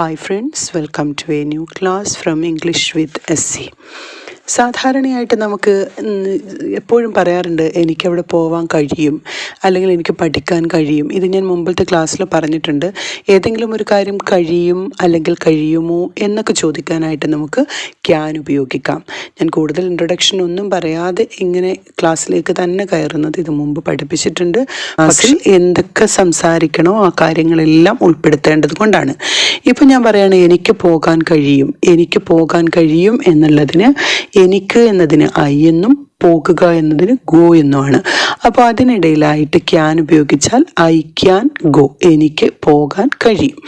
Hi friends welcome to a new class from English with S C സാധാരണയായിട്ട് നമുക്ക് എപ്പോഴും പറയാറുണ്ട് എനിക്കവിടെ പോവാൻ കഴിയും അല്ലെങ്കിൽ എനിക്ക് പഠിക്കാൻ കഴിയും. ഇത് ഞാൻ മുമ്പത്തെ ക്ലാസ്സിൽ പറഞ്ഞിട്ടുണ്ട്. ഏതെങ്കിലും ഒരു കാര്യം കഴിയും അല്ലെങ്കിൽ കഴിയുമോ എന്നൊക്കെ ചോദിക്കാനായിട്ട് നമുക്ക് ക്യാൻ ഉപയോഗിക്കാം. ഞാൻ കൂടുതൽ ഇൻട്രൊഡക്ഷൻ ഒന്നും പറയാതെ ഇങ്ങനെ ക്ലാസ്സിലേക്ക് തന്നെ കയറുന്നത് ഇത് മുമ്പ് പഠിപ്പിച്ചിട്ടുണ്ട്. ക്ലാസ്സിൽ എന്തൊക്കെ സംസാരിക്കണോ ആ കാര്യങ്ങളെല്ലാം ഉൾപ്പെടുത്തേണ്ടത് കൊണ്ടാണ്. ഇപ്പം ഞാൻ പറയുകയാണ് എനിക്ക് പോകാൻ കഴിയും എനിക്ക് പോകാൻ കഴിയും എന്നുള്ളതിന് എനിക്ക് എന്നതിന് ഐ എന്നും പോകുക എന്നതിന് ഗോ എന്നുമാണ്. അപ്പോൾ അതിനിടയിലായിട്ട് ക്യാൻ ഉപയോഗിച്ചാൽ ഐ ക്യാൻ ഗോ എനിക്ക് പോകാൻ കഴിയും.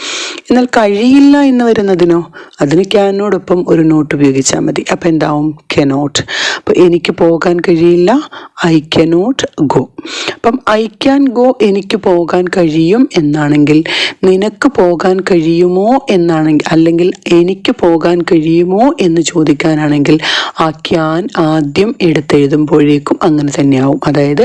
എന്നാൽ കഴിയില്ല എന്ന് വരുന്നതിനോ? അതിന് ക്യാനോടൊപ്പം ഒരു നോട്ട് ഉപയോഗിച്ചാൽ മതി. അപ്പോൾ എന്താവും? കെനോട്ട് അപ്പോൾ എനിക്ക് പോകാൻ കഴിയില്ല ഐ കെനോട്ട് ഗോ. അപ്പം ഐ ക്യാൻ ഗോ എനിക്ക് പോകാൻ കഴിയും എന്നാണെങ്കിൽ നിനക്ക് പോകാൻ കഴിയുമോ എന്നാണെങ്കിൽ അല്ലെങ്കിൽ എനിക്ക് പോകാൻ കഴിയുമോ എന്ന് ചോദിക്കാനാണെങ്കിൽ ആ ക്യാൻ ആദ്യം എടുത്തെഴുതുമ്പോഴേക്കും അങ്ങനെ തന്നെയാവും. അതായത്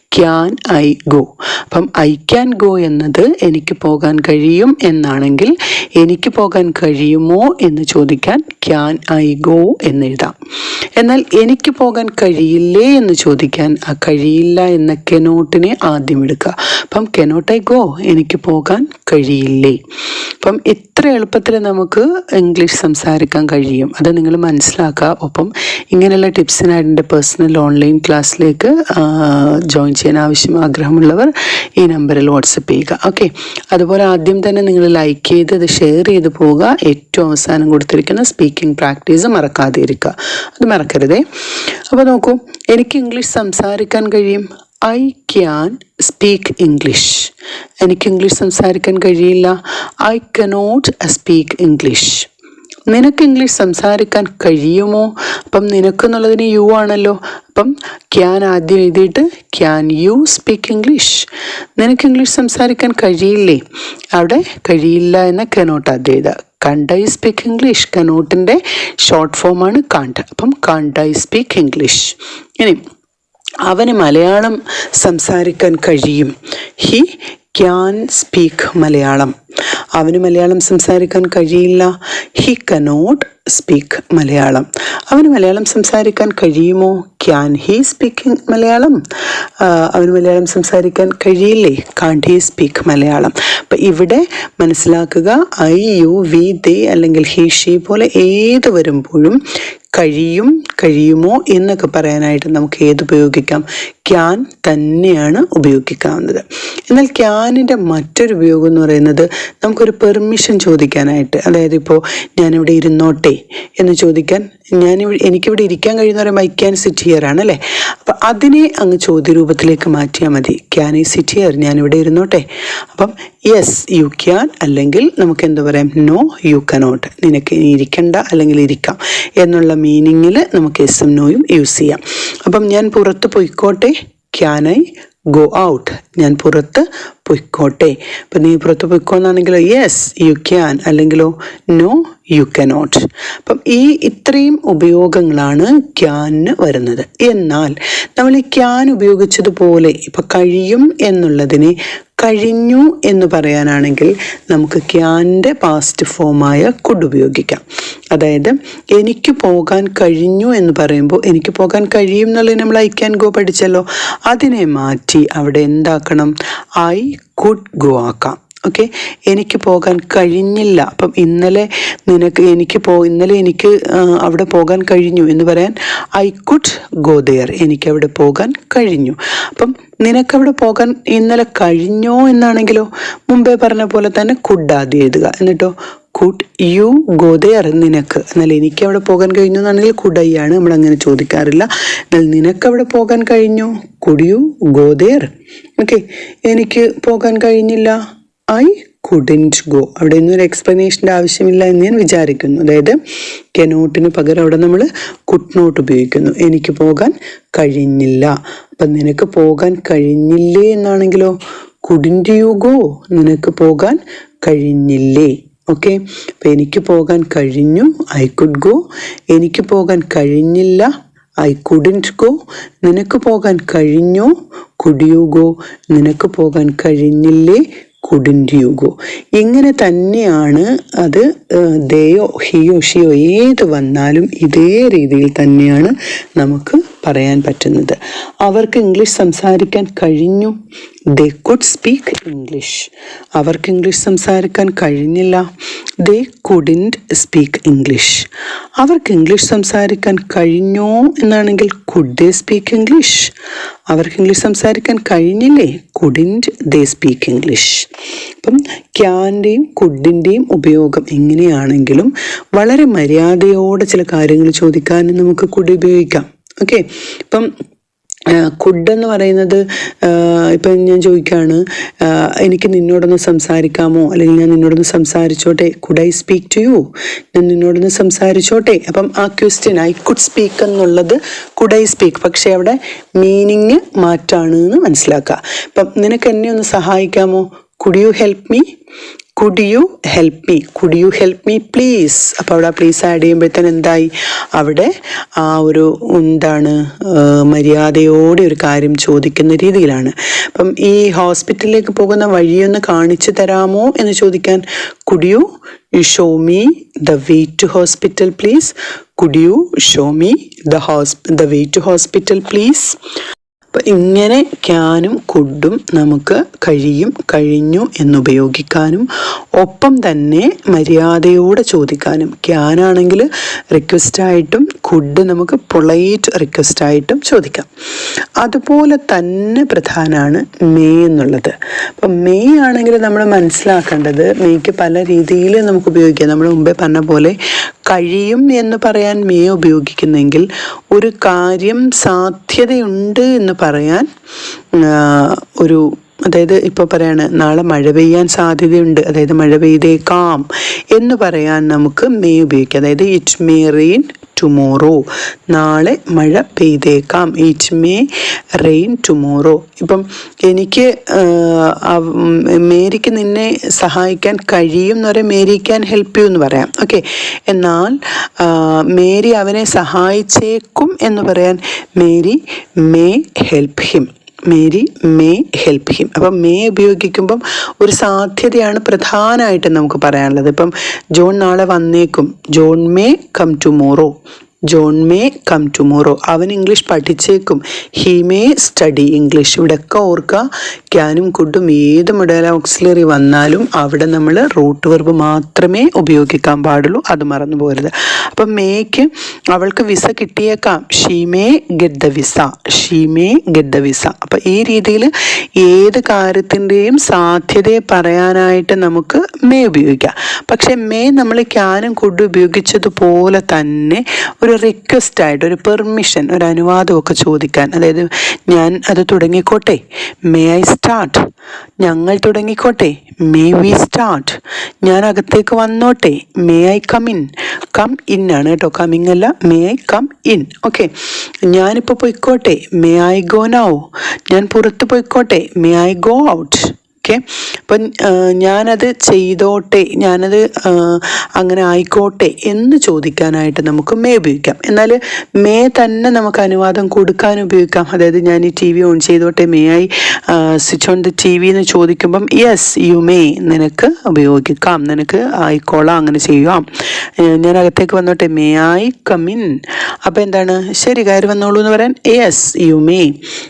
ക്യാൻ ഐ ഗോ. അപ്പം ഐ ക്യാൻ ഗോ എന്നത് എനിക്ക് പോകാൻ കഴിയും എന്നാണെങ്കിൽ എനിക്ക് പോകാൻ കഴിയുമോ എന്ന് ചോദിക്കാൻ ക്യാൻ ഐ ഗോ എന്നെഴുതാം. എന്നാൽ എനിക്ക് പോകാൻ കഴിയില്ലേ എന്ന് ചോദിക്കാൻ ആ കഴിയില്ല എന്ന കെനോട്ടിനെ ആദ്യം എടുക്കുക. അപ്പം കെനോട്ട് ഐ ഗോ എനിക്ക് പോകാൻ കഴിയില്ലേ. അപ്പം ഇത്ര എളുപ്പത്തിൽ നമുക്ക് ഇംഗ്ലീഷ് സംസാരിക്കാൻ കഴിയും. അത് നിങ്ങൾ മനസ്സിലാക്കുക. ഒപ്പം ഇങ്ങനെയുള്ള ടിപ്സിനായിട്ട് എന്റെ പേഴ്സണൽ ഓൺലൈൻ ക്ലാസ്സിലേക്ക് ജോയിൻ ചെയ്യാൻ ആവശ്യം ആഗ്രഹമുള്ളവർ ഈ നമ്പറിൽ വാട്സപ്പ് ചെയ്യുക. ഓക്കെ അതുപോലെ ആദ്യം തന്നെ നിങ്ങൾ ലൈക്ക് ചെയ്ത് അത് ഷെയർ ചെയ്ത് പോവുക. ഏറ്റവും അവസാനം കൊടുത്തിരിക്കുന്ന സ്പീക്കിംഗ് പ്രാക്ടീസ് മറക്കാതെ ഇരിക്കുക. അത് മറക്കരുതേ. അപ്പോൾ നോക്കൂ എനിക്ക് ഇംഗ്ലീഷ് സംസാരിക്കാൻ കഴിയും? ഐ ക്യാൻ സ്പീക്ക് ഇംഗ്ലീഷ് എനിക്ക് ഇംഗ്ലീഷ് സംസാരിക്കാൻ കഴിയില്ല? ഐ കനോട്ട് സ്പീക്ക് ഇംഗ്ലീഷ് നിനക്ക് ഇംഗ്ലീഷ് സംസാരിക്കാൻ കഴിയുമോ? അപ്പം നിനക്ക് എന്നുള്ളതിന് യു ആണല്ലോ. അപ്പം ക്യാൻ ആദ്യം എഴുതിയിട്ട് ക്യാൻ യു സ്പീക്ക് ഇംഗ്ലീഷ് നിനക്ക് ഇംഗ്ലീഷ് സംസാരിക്കാൻ കഴിയില്ലേ? അവിടെ കഴിയില്ല എന്ന കനോട്ട് ആദ്യം എഴുതുക. കണ്ട് ഐ സ്പീക്ക് ഇംഗ്ലീഷ് കനോട്ടിന്റെ ഷോർട്ട് ഫോമാണ് കണ്ട് അപ്പം കണ്ട് ഐ സ്പീക്ക് ഇംഗ്ലീഷ് ഇനി അവന് മലയാളം സംസാരിക്കാൻ കഴിയും. ഹി ക്യാൻ സ്പീക്ക് മലയാളം അവന് മലയാളം സംസാരിക്കാൻ കഴിയില്ല. ഹി കനോട്ട് സ്പീക്ക് മലയാളം അവന് മലയാളം സംസാരിക്കാൻ കഴിയുമോ? ക്യാൻ ഹി സ്പീക്കിംഗ് മലയാളം അവന് മലയാളം സംസാരിക്കാൻ കഴിയില്ലേ? കാൺ ഹി സ്പീക്ക് മലയാളം അപ്പം ഇവിടെ മനസ്സിലാക്കുക ഐ യു വി ദേ അല്ലെങ്കിൽ ഹി ഷീ പോലെ ഏത് വരുമ്പോഴും കഴിയും കഴിയുമോ എന്നൊക്കെ പറയാനായിട്ട് നമുക്ക് ഏത് ഉപയോഗിക്കാം? ക്യാൻ തന്നെയാണ് ഉപയോഗിക്കാവുന്നത്. എന്നാൽ ക്യാനിന്റെ മറ്റൊരു ഉപയോഗം എന്ന് പറയുന്നത് നമുക്കൊരു പെർമിഷൻ ചോദിക്കാനായിട്ട്. അതായത് ഇപ്പോൾ ഞാനിവിടെ ഇരുന്നോട്ടെ എന്ന് ചോദിക്കാൻ ഞാനിവിടെ എനിക്കിവിടെ ഇരിക്കാൻ കഴിയുന്ന പറയുമ്പോൾ ഐ ക്യാൻ സിറ്റ് ഹിയർ ആണ് അല്ലേ? അപ്പം അതിനെ അങ്ങ് ചോദ്യരൂപത്തിലേക്ക് മാറ്റിയാൽ മതി. ക്യാൻ ഈ സിറ്റ് ഹിയർ? ഞാനിവിടെ ഇരുന്നോട്ടെ. അപ്പം യെസ് യു ക്യാൻ അല്ലെങ്കിൽ നമുക്ക് എന്താ പറയാം? No you cannot. നിനക്ക് ഇരിക്കണ്ട അല്ലെങ്കിൽ ഇരിക്കാം എന്നുള്ള മീനിങ്ങിൽ നമുക്ക് എസും നോയും യൂസ് ചെയ്യാം. അപ്പം ഞാൻ പുറത്ത് പൊയ്ക്കോട്ടെ. ക്യാൻ ഐ ഗോ ഔട്ട് ഞാൻ പുറത്ത് പൊയ്ക്കോട്ടെ. അപ്പം നീ പുറത്ത് പൊയ്ക്കോന്നാണെങ്കിലോ യെസ് യു ക്യാൻ അല്ലെങ്കിലോ നോ യു കനോട്ട് അപ്പം ഈ ഇത്രയും ഉപയോഗങ്ങളാണ് ക്യാനിന് വരുന്നത്. എന്നാൽ നമ്മൾ ഈ ക്യാൻ ഉപയോഗിച്ചതുപോലെ ഇപ്പം കഴിയും എന്നുള്ളതിനെ കഴിഞ്ഞു എന്ന് പറയാനാണെങ്കിൽ നമുക്ക് ക്യാന്റെ പാസ്റ്റ് ഫോമായ കുഡ് ഉപയോഗിക്കാം. അതായത് എനിക്ക് പോകാൻ കഴിഞ്ഞു എന്ന് പറയുമ്പോൾ എനിക്ക് പോകാൻ കഴിയും എന്നുള്ളത് നമ്മൾ ഐ ക്യാൻ ഗോ പഠിച്ചല്ലോ. അതിനെ മാറ്റി അവിടെ എന്താക്കണം? ഐ കുഡ് ഗോ ആക്കാം. ഓക്കെ എനിക്ക് പോകാൻ കഴിഞ്ഞില്ല. അപ്പം ഇന്നലെ നിനക്ക് എനിക്ക് പോ ഇന്നലെ എനിക്ക് അവിടെ പോകാൻ കഴിഞ്ഞു എന്ന് പറയാൻ ഐ കുഡ് ഗോ ദെയർ എനിക്കവിടെ പോകാൻ കഴിഞ്ഞു. അപ്പം നിനക്കവിടെ പോകാൻ ഇന്നലെ കഴിഞ്ഞോ എന്നാണെങ്കിലോ മുമ്പേ പറഞ്ഞ പോലെ തന്നെ കുഡ് ആദ്യം എഴുതുക. എന്നിട്ടോ കുഡ് യു ഗോ ദെയർ നിനക്ക്? എന്നാൽ എനിക്ക് അവിടെ പോകാൻ കഴിഞ്ഞു എന്നാണെങ്കിൽ കുഡ് ഐ നമ്മൾ അങ്ങനെ ചോദിക്കാറില്ല. എന്നാൽ നിനക്ക് അവിടെ പോകാൻ കഴിഞ്ഞു. Could you go there okay എനിക്ക് പോകാൻ കഴിഞ്ഞില്ല. ഐ കുഡിന്റ് ഗോ അവിടെ ഒന്നും ഒരു എക്സ്പ്ലനേഷന്റെ ആവശ്യമില്ല എന്ന് ഞാൻ വിചാരിക്കുന്നു. അതായത് കെനോട്ടിന് പകരം അവിടെ നമ്മൾ കുഡ് നോട്ട് ഉപയോഗിക്കുന്നു. എനിക്ക് പോകാൻ കഴിഞ്ഞില്ല. അപ്പം നിനക്ക് പോകാൻ കഴിഞ്ഞില്ലേ എന്നാണെങ്കിലോ? കുഡിന്റ് യു ഗോ നിനക്ക് പോകാൻ കഴിഞ്ഞില്ലേ? ഓക്കെ അപ്പം എനിക്ക് പോകാൻ കഴിഞ്ഞു. ഐ കുഡ് ഗോ എനിക്ക് പോകാൻ കഴിഞ്ഞില്ല. ഐ കുഡിന്റ് ഗോ നിനക്ക് പോകാൻ കഴിഞ്ഞോ. കുഡ് യു ഗോ നിനക്ക് പോകാൻ കഴിഞ്ഞില്ലേ? കുഡിന്റ് യു ഇങ്ങനെ തന്നെയാണ് അത് ദയോ ഹിയോ ഷിയോ ഏത് വന്നാലും ഇതേ രീതിയിൽ തന്നെയാണ് നമുക്ക് പറയാൻ പറ്റുന്നത്. അവർക്ക് ഇംഗ്ലീഷ് സംസാരിക്കാൻ കഴിഞ്ഞു. ദേ കുഡ് സ്പീക്ക് ഇംഗ്ലീഷ് അവർക്ക് ഇംഗ്ലീഷ് സംസാരിക്കാൻ കഴിഞ്ഞില്ല. ദേ കുഡിന്റ് സ്പീക്ക് ഇംഗ്ലീഷ് അവർക്ക് ഇംഗ്ലീഷ് സംസാരിക്കാൻ കഴിഞ്ഞോ എന്നാണെങ്കിൽ കുഡ് ദേ സ്പീക്ക് ഇംഗ്ലീഷ് അവർക്ക് ഇംഗ്ലീഷ് സംസാരിക്കാൻ കഴിഞ്ഞില്ലേ? കുഡിന്റ് ദേ സ്പീക്ക് ഇംഗ്ലീഷ് അപ്പം ക്യാന്റെയും കുഡിന്റെയും ഉപയോഗം എങ്ങനെയാണെങ്കിലും വളരെ മര്യാദയോടെ ചില കാര്യങ്ങൾ ചോദിക്കാനും നമുക്ക് കുടി ഉപയോഗിക്കാം. ഓക്കെ ഇപ്പം കുഡ് എന്ന് പറയുന്നത് ഇപ്പം ഞാൻ ചോദിക്കുകയാണ് എനിക്ക് നിന്നോടൊന്ന് സംസാരിക്കാമോ? അല്ലെങ്കിൽ ഞാൻ നിന്നോടൊന്ന് സംസാരിച്ചോട്ടെ? Could I speak to you ഞാൻ നിന്നോടൊന്ന് സംസാരിച്ചോട്ടെ? അപ്പം ആ ക്വസ്റ്റ്യൻ ഐ കുഡ് സ്പീക്ക് എന്നുള്ളത് കുഡ് ഐ സ്പീക്ക് പക്ഷേ അവിടെ മീനിങ് മാറ്റാണ് എന്ന് മനസ്സിലാക്കുക. അപ്പം നിനക്ക് എന്നെ ഒന്ന് സഹായിക്കാമോ? Could you help me could you help me could you help me please അപ്പോൾ അവിടെ പ്ലീസ് ആഡ് ചെയ്യുമ്പോഴത്തേന് എന്തായി? അവിടെ ആ ഒരു എന്താണ് മര്യാദയോടെ ഒരു കാര്യം ചോദിക്കുന്ന രീതിയിലാണ്. അപ്പം ഈ ഹോസ്പിറ്റലിലേക്ക് പോകുന്ന വഴിയൊന്ന് കാണിച്ചു തരാമോ എന്ന് ചോദിക്കാൻ could you show me the way to hospital please could you show me the hos the way to hospital please അപ്പം ഇങ്ങനെ ക്യാനും കുഡും നമുക്ക് കഴിയും കഴിഞ്ഞു എന്നുപയോഗിക്കാനും ഒപ്പം തന്നെ മര്യാദയോടെ ചോദിക്കാനും. ക്യാനാണെങ്കിൽ റിക്വസ്റ്റായിട്ടും കുഡ് നമുക്ക് പൊളൈറ്റ് റിക്വസ്റ്റായിട്ടും ചോദിക്കാം. അതുപോലെ തന്നെ പ്രധാനമാണ് മേ എന്നുള്ളത്. അപ്പം മേ ആണെങ്കിൽ നമ്മൾ മനസ്സിലാക്കേണ്ടത് മെയ്ക്ക് പല രീതിയിൽ നമുക്ക് ഉപയോഗിക്കാം. നമ്മൾ മുമ്പേ പറഞ്ഞ പോലെ കഴിയും എന്ന് പറയാൻ മേ ഉപയോഗിക്കുന്നെങ്കിൽ ഒരു കാര്യം സാധ്യതയുണ്ട് എന്ന് പറയാൻ ഒരു അതായത് ഇപ്പോൾ പറയാണ് നാളെ മഴ പെയ്യാൻ സാധ്യതയുണ്ട് അതായത് മഴ പെയ്തേക്കാം എന്ന് പറയാൻ നമുക്ക് മേ ഉപയോഗിക്കാം. അതായത് ഇറ്റ് മേ റെയിൻ ടുമോറോ നാളെ മഴ പെയ്തേക്കാം. ഇറ്റ് മേ റെയിൻ ടുമോറോ ഇപ്പം എനിക്ക് മേരിക്ക് നിന്നെ സഹായിക്കാൻ കഴിയും എന്ന് പറയാം മേരി ക്യാൻ ഹെൽപ്പ് യു എന്ന് പറയാം. ഓക്കെ എന്നാൽ മേരി അവനെ സഹായിച്ചേക്കും എന്ന് പറയാൻ Mary may help him Mary may help him അപ്പം മേ ഉപയോഗിക്കുമ്പം ഒരു സാധ്യതയാണ് പ്രധാനമായിട്ടും നമുക്ക് പറയാനുള്ളത്. ഇപ്പം ജോൺ നാളെ വന്നേക്കും. John may come tomorrow John may come tomorrow അവൻ ഇംഗ്ലീഷ് പഠിച്ചേക്കും. ഹി മേ സ്റ്റഡി ഇംഗ്ലീഷ് ഇവിടെയൊക്കെ ഓർക്കുക ക്യാനും കുഡും ഏത് മൊഡേല ഓക്സിലറി വന്നാലും അവിടെ നമ്മൾ റൂട്ട് വെർബ് മാത്രമേ ഉപയോഗിക്കാൻ പാടുള്ളൂ. അത് മറന്നു പോകരുത് അപ്പം മേക്ക് അവൾക്ക് visa കിട്ടിയേക്കാം. She may get the visa she may get the visa അപ്പം ഈ രീതിയിൽ ഏത് കാര്യത്തിന്റെയും സാധ്യതയെ പറയാനായിട്ട് നമുക്ക് മേ ഉപയോഗിക്കാം. പക്ഷേ മേ നമ്മൾ ക്യാനും കുഡും ഉപയോഗിച്ചതുപോലെ തന്നെ ഒരു ഒരു റിക്വസ്റ്റ് ആയിട്ട് ഒരു പെർമിഷൻ ഒരു അനുവാദമൊക്കെ ചോദിക്കാൻ. അതായത് ഞാൻ അത് തുടങ്ങിക്കോട്ടെ. മേ ഐ സ്റ്റാർട്ട് ഞങ്ങൾ തുടങ്ങിക്കോട്ടെ. മേ വി സ്റ്റാർട്ട് ഞാൻ അകത്തേക്ക് വന്നോട്ടെ. May I come in come in ആണ് കേട്ടോ. കമ്മിങ് അല്ല. May I come in okay ഞാനിപ്പോൾ പോയിക്കോട്ടെ. മേ ഐ ഗോ നൗ ഞാൻ പുറത്ത് പോയിക്കോട്ടെ. May I go out okay. അപ്പം ഞാനത് ചെയ്തോട്ടെ ഞാനത് അങ്ങനെ ആയിക്കോട്ടെ എന്ന് ചോദിക്കാനായിട്ട് നമുക്ക് മേ ഉപയോഗിക്കാം. എന്നാൽ മേ തന്നെ നമുക്ക് അനുവാദം കൊടുക്കാൻ ഉപയോഗിക്കാം. അതായത് ഞാൻ ഈ ടി വി ഓൺ ചെയ്തോട്ടെ may I switch on the T V എന്ന് ചോദിക്കുമ്പം യെസ് യു മേ നിനക്ക് ഉപയോഗിക്കാം നിനക്ക് ആയിക്കോളാം അങ്ങനെ ചെയ്യാം. ഞാൻ അകത്തേക്ക് വന്നോട്ടെ മേ ആയി കമിൻ അപ്പോൾ എന്താണ്? ശരി കയറി വന്നോളൂ എന്ന് പറയാൻ യെസ് യു മേ.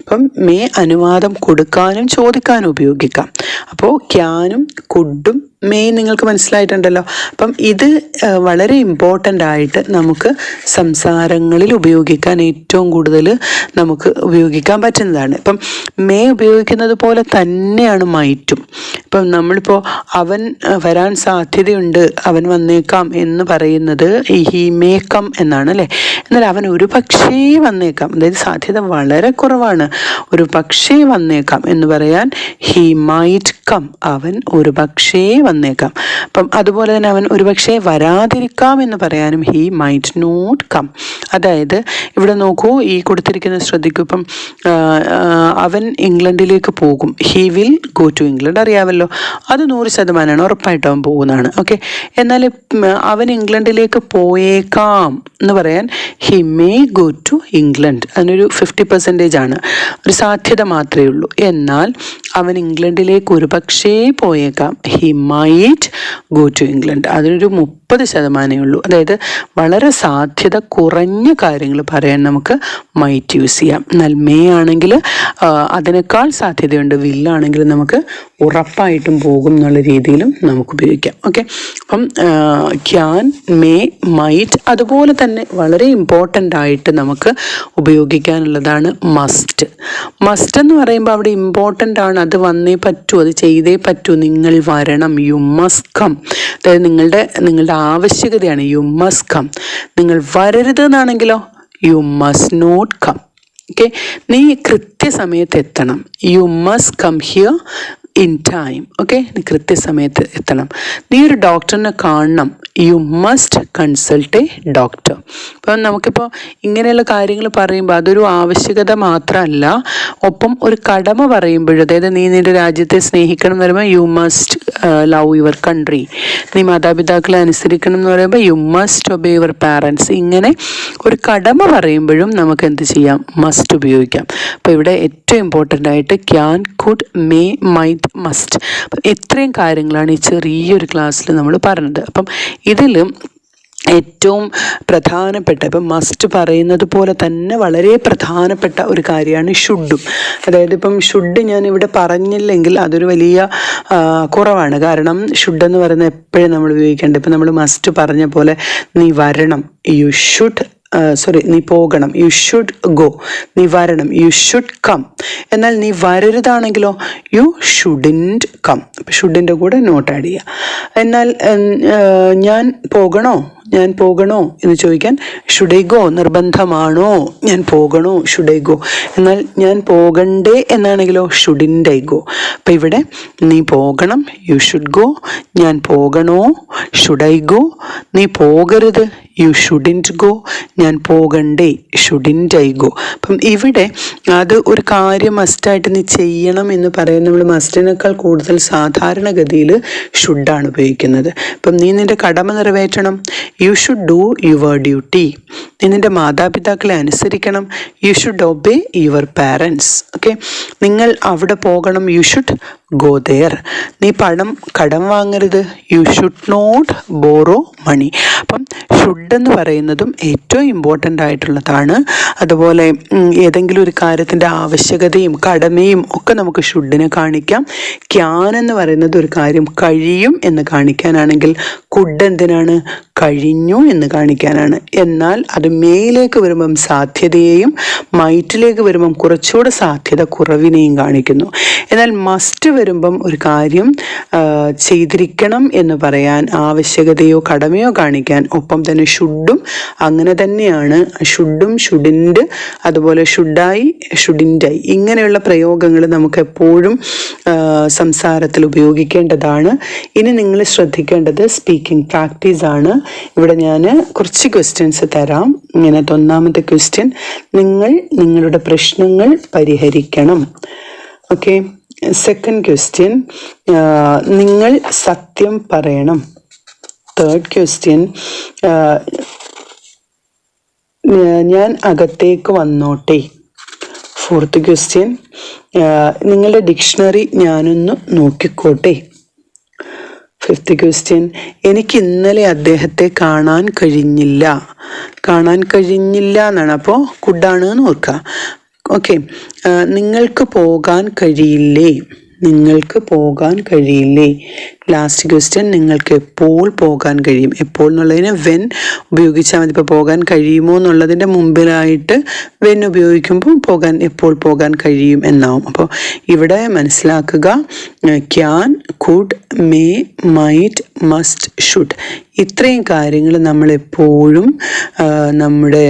അപ്പം മേ അനുവാദം കൊടുക്കാനും ചോദിക്കാനും ഉപയോഗിക്കാം. അപ്പോൾ ക്യാനും കുഡും മെയിൻ നിങ്ങൾക്ക് മനസ്സിലായിട്ടുണ്ടല്ലോ. അപ്പം ഇത് വളരെ ഇമ്പോർട്ടന്റ് ആയിട്ട് നമുക്ക് സംസാരങ്ങളിൽ ഉപയോഗിക്കാൻ ഏറ്റവും കൂടുതൽ നമുക്ക് ഉപയോഗിക്കാൻ പറ്റുന്നതാണ്. ഇപ്പം മേ ഉപയോഗിക്കുന്നത് പോലെ തന്നെയാണ് മൈറ്റും. ഇപ്പം നമ്മളിപ്പോൾ അവൻ വരാൻ സാധ്യതയുണ്ട് അവൻ വന്നേക്കാം എന്ന് പറയുന്നത് ഹി മേക്കം എന്നാണ് അല്ലേ? എന്നാൽ അവൻ ഒരു പക്ഷേ വന്നേക്കാം. അതായത് സാധ്യത വളരെ കുറവാണ്. ഒരു പക്ഷേ വന്നേക്കാം എന്ന് പറയാൻ ഹി മൈറ്റ് കം അവൻ ഒരു പക്ഷേ വന്നേക്കാം. അപ്പം അതുപോലെ തന്നെ അവൻ ഒരു പക്ഷേ വരാതിരിക്കാം എന്ന് പറയാനും ഹീ മൈറ്റ് നോട്ട് കം അതായത് ഇവിടെ നോക്കൂ ഈ കൊടുത്തിരിക്കുന്ന ശ്രദ്ധിക്കും ഇപ്പം അവൻ ഇംഗ്ലണ്ടിലേക്ക് പോകും. He will go to England അറിയാമല്ലോ. അത് നൂറ് ശതമാനമാണ്. ഉറപ്പായിട്ടും അവൻ പോകുന്നതാണ്. ഓക്കെ എന്നാൽ അവൻ ഇംഗ്ലണ്ടിലേക്ക് പോയേക്കാം എന്ന് പറയാൻ he may go to England അതിനൊരു ഫിഫ്റ്റി പെർസെന്റേജ് ആണ്. ഒരു സാധ്യത മാത്രമേ ഉള്ളൂ. എന്നാൽ അവൻ ഇംഗ്ലണ്ടിലേക്ക് ഒരുപക്ഷേ പോയേക്കാം. He might go to England അതിനൊരു മുപ്പത് ശതമാനമേ ഉള്ളൂ. അതായത് വളരെ സാധ്യത കുറഞ്ഞ കാര്യങ്ങൾ പറയാൻ നമുക്ക് മൈറ്റ് യൂസ് ചെയ്യാം. എന്നാൽ മേ ആണെങ്കിൽ അതിനേക്കാൾ സാധ്യതയുണ്ട്. വില്ലാണെങ്കിൽ നമുക്ക് ഉറപ്പായിട്ടും പോകും എന്നുള്ള രീതിയിലും നമുക്ക് ഉപയോഗിക്കാം. ഓക്കെ അപ്പം ക്യാൻ മേ മൈറ്റ് അതുപോലെ തന്നെ വളരെ ഇമ്പോർട്ടന്റ് ആയിട്ട് നമുക്ക് ഉപയോഗിക്കാനുള്ളതാണ് മസ്റ്റ് മസ്റ്റ് എന്ന് പറയുമ്പോൾ അവിടെ ഇമ്പോർട്ടന്റ് ആണ്. അത് വന്നേ പറ്റൂ. അത് ചെയ്തേ പറ്റൂ. നിങ്ങൾ വരണം. യു മസ് കം അതായത് നിങ്ങളുടെ നിങ്ങളുടെ ആവശ്യകതയാണ് യു മസ് കം നിങ്ങൾ വരരുത് എന്നാണെങ്കിലോ you must not come okay നീ കൃത്യസമയത്ത് എത്തണം. You must come here in time okay കൃത്യസമയത്ത് എത്തണം. നീ ഒരു ഡോക്ടറിനെ കാണണം. You must consult a doctor അപ്പം നമുക്കിപ്പോൾ ഇങ്ങനെയുള്ള കാര്യങ്ങൾ പറയുമ്പോൾ അതൊരു ആവശ്യകത മാത്രമല്ല. ഒപ്പം ഒരു കടമ പറയുമ്പോഴും അതായത് നീ നിന്റെ രാജ്യത്തെ സ്നേഹിക്കണം എന്ന് പറയുമ്പോൾ you must love your country നീ മാതാപിതാക്കളെ അനുസരിക്കണം എന്ന് പറയുമ്പോൾ you must obey your parents ഇങ്ങനെ ഒരു കടമ പറയുമ്പോഴും നമുക്ക് എന്ത് ചെയ്യാം? മസ്റ്റ് ഉപയോഗിക്കാം. അപ്പോൾ ഇവിടെ ഏറ്റവും ഇമ്പോർട്ടന്റ് ആയിട്ട് can could may might must അപ്പം ഇത്രയും കാര്യങ്ങളാണ് ഈ ചെറിയൊരു ക്ലാസ്സിൽ നമ്മൾ പറഞ്ഞത്. അപ്പം ഇതിലും ഏറ്റവും പ്രധാനപ്പെട്ട ഇപ്പം മസ്റ്റ് പറയുന്നത് പോലെ തന്നെ വളരെ പ്രധാനപ്പെട്ട ഒരു കാര്യമാണ് ഷുഡും അതായത് ഇപ്പം ഷുഡ് ഞാൻ ഇവിടെ പറഞ്ഞില്ലെങ്കിൽ അതൊരു വലിയ കുറവാണ്. കാരണം ഷുഡ് എന്ന് പറയുന്നത് എപ്പോഴും നമ്മൾ ഉപയോഗിക്കേണ്ടത്. ഇപ്പം നമ്മൾ മസ്റ്റ് പറഞ്ഞ പോലെ നീ വരണം. യു ഷുഡ് സോറി നീ പോകണം. യു ഷുഡ് ഗോ നീ വരണം. യു ഷുഡ് കം എന്നാൽ നീ വരരുതാണെങ്കിലോ? യു ഷുഡിന്റ് കം ഷുഡിന്റെ കൂടെ നോട്ട് ആഡ് ചെയ്യുക. എന്നാൽ ഞാൻ പോകണോ? ഞാൻ പോകണോ എന്ന് ചോദിക്കാൻ ഷുഡൈഗോ നിർബന്ധമാണോ? ഞാൻ പോകണോ? ഷുഡൈഗോ. എന്നാൽ ഞാൻ പോകണ്ടേ എന്നാണെങ്കിലോ ഷുഡിന്റെ ഗോ അപ്പം ഇവിടെ നീ പോകണം യു ഷുഡ് ഗോ. ഞാൻ പോകണോ? ഷുഡൈഗോ. നീ പോകരുത് യു ഷുഡിന്റ് ഗോ. ഞാൻ പോകണ്ടേ ഷുഡിന്റ് ഐ അപ്പം ഇവിടെ അത് ഒരു കാര്യം മസ്റ്റായിട്ട് നീ ചെയ്യണം എന്ന് പറയുന്ന നമ്മൾ മസ്റ്റിനേക്കാൾ കൂടുതൽ സാധാരണഗതിയിൽ ഷുഡാണ് ഉപയോഗിക്കുന്നത്. അപ്പം നീ നിന്റെ കടമ നിറവേറ്റണം. You should do your duty നീ മാതാപിതാക്കളെ അനുസരിക്കണം. You should obey your parents okay നിങ്ങൾ അവിടെ പോകണം. യു ഷുഡ് ഗോ ദെയർ നീ പണം കടം വാങ്ങരുത്. You should not borrow money അപ്പം ഷുഡ് എന്ന് പറയുന്നതും ഏറ്റവും ഇമ്പോർട്ടന്റ് ആയിട്ടുള്ളതാണ്. അതുപോലെ ഏതെങ്കിലും ഒരു കാര്യത്തിന്റെ ആവശ്യകതയും കടമയും ഒക്കെ നമുക്ക് ഷുഡിനെ കാണിക്കാം. ക്യാൻ എന്ന് പറയുന്നത് ഒരു കാര്യം കഴിയും എന്ന് കാണിക്കാനാണെങ്കിൽ കുഡ് എന്തിനാണ്? കഴിഞ്ഞു എന്ന് കാണിക്കാനാണ്. എന്നാൽ അത് മേയിലേക്ക് വരുമ്പം സാധ്യതയെയും മൈറ്റിലേക്ക് വരുമ്പം കുറച്ചുകൂടെ സാധ്യത കുറവിനെയും കാണിക്കുന്നു. എന്നാൽ മസ്റ്റ് വരുമ്പം ഒരു കാര്യം ചെയ്തിരിക്കണം എന്ന് പറയാൻ ആവശ്യകതയോ കടമയോ കാണിക്കാൻ ഒപ്പം തന്നെ ഷുഡും അങ്ങനെ തന്നെയാണ്. ഷുഡും ഷുഡിന്റെ അതുപോലെ ഷുഡായി ഷുഡിന്റായി ഇങ്ങനെയുള്ള പ്രയോഗങ്ങൾ നമുക്ക് എപ്പോഴും സംസാരത്തിൽ ഉപയോഗിക്കേണ്ടതാണ്. ഇനി നിങ്ങൾ ശ്രദ്ധിക്കേണ്ടത് സ്പീക്കിംഗ് പ്രാക്ടീസ് ആണ്. ഇവിടെ ഞാൻ കുറച്ച് ക്വസ്റ്റ്യൻസ് തരാം. ഇങ്ങനത്തെ ഒന്നാമത്തെ ക്വസ്റ്റ്യൻ നിങ്ങൾ നിങ്ങളുടെ പ്രശ്നങ്ങൾ പരിഹരിക്കണം. ഓക്കെ സെക്കൻഡ് ക്വസ്റ്റ്യൻ നിങ്ങൾ സത്യം പറയണം. തേർഡ് ക്വസ്റ്റ്യൻ ഞാൻ അകത്തേക്ക് വന്നോട്ടെ. ഫോർത്ത് ക്വസ്റ്റ്യൻ നിങ്ങളുടെ ഡിക്ഷണറി ഞാനൊന്ന് നോക്കിക്കോട്ടെ. ഫിഫ്ത്ത് ക്വസ്റ്റ്യൻ എനിക്ക് ഇന്നലെ അദ്ദേഹത്തെ കാണാൻ കഴിഞ്ഞില്ല. കാണാൻ കഴിഞ്ഞില്ല എന്നാണ്. അപ്പോൾ കുഡാണ് എന്ന് ഓർക്കുക. ഓക്കെ നിങ്ങൾക്ക് പോകാൻ കഴിയില്ലേ? നിങ്ങൾക്ക് പോകാൻ കഴിയില്ലേ? ലാസ്റ്റ് ക്വസ്റ്റ്യൻ നിങ്ങൾക്ക് എപ്പോൾ പോകാൻ കഴിയും? എപ്പോൾ എന്നുള്ളതിന് വെൻ ഉപയോഗിച്ചാൽ മതി. ഇപ്പോൾ പോകാൻ കഴിയുമോ എന്നുള്ളതിന്റെ മുമ്പിലായിട്ട് വെൻ ഉപയോഗിക്കുമ്പോൾ പോകാൻ എപ്പോൾ പോകാൻ കഴിയും എന്നാവും. അപ്പോൾ ഇവിടെ മനസ്സിലാക്കുക can could may might must should ഇത്രയും കാര്യങ്ങൾ നമ്മളെപ്പോഴും നമ്മുടെ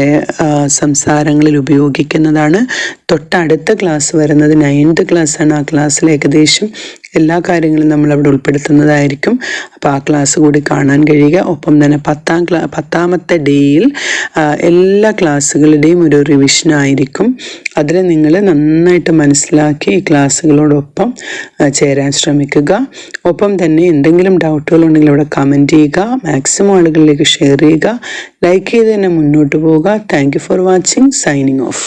സംസാരങ്ങളിൽ ഉപയോഗിക്കുന്നതാണ്. തൊട്ടടുത്ത ക്ലാസ് വരുന്നത് നയൻത്ത് ക്ലാസ്സാണ് ആ ക്ലാസ്സിൽ ഏകദേശം എല്ലാ കാര്യങ്ങളും നമ്മൾ അവിടെ ഉൾപ്പെടുത്തുന്നതായിരിക്കും. അപ്പോൾ ആ ക്ലാസ് കൂടി കാണാൻ കഴിയുക. ഒപ്പം തന്നെ പത്താം ക്ലാ പത്താമത്തെ ഡേയിൽ എല്ലാ ക്ലാസ്സുകളുടെയും ഒരു റിവിഷൻ ആയിരിക്കും. അതിൽ നിങ്ങൾ നന്നായിട്ട് മനസ്സിലാക്കി ഈ ക്ലാസ്സുകളോടൊപ്പം ചേരാൻ ശ്രമിക്കുക. ഒപ്പം തന്നെ എന്തെങ്കിലും ഡൗട്ടുകൾ ഉണ്ടെങ്കിൽ ഇവിടെ കമന്റ് ചെയ്യുക. മാക്സിമം ആളുകളിലേക്ക് ഷെയർ ചെയ്യുക. ലൈക്ക് ചെയ്ത് തന്നെ മുന്നോട്ട് പോവുക. Thank for watching signing off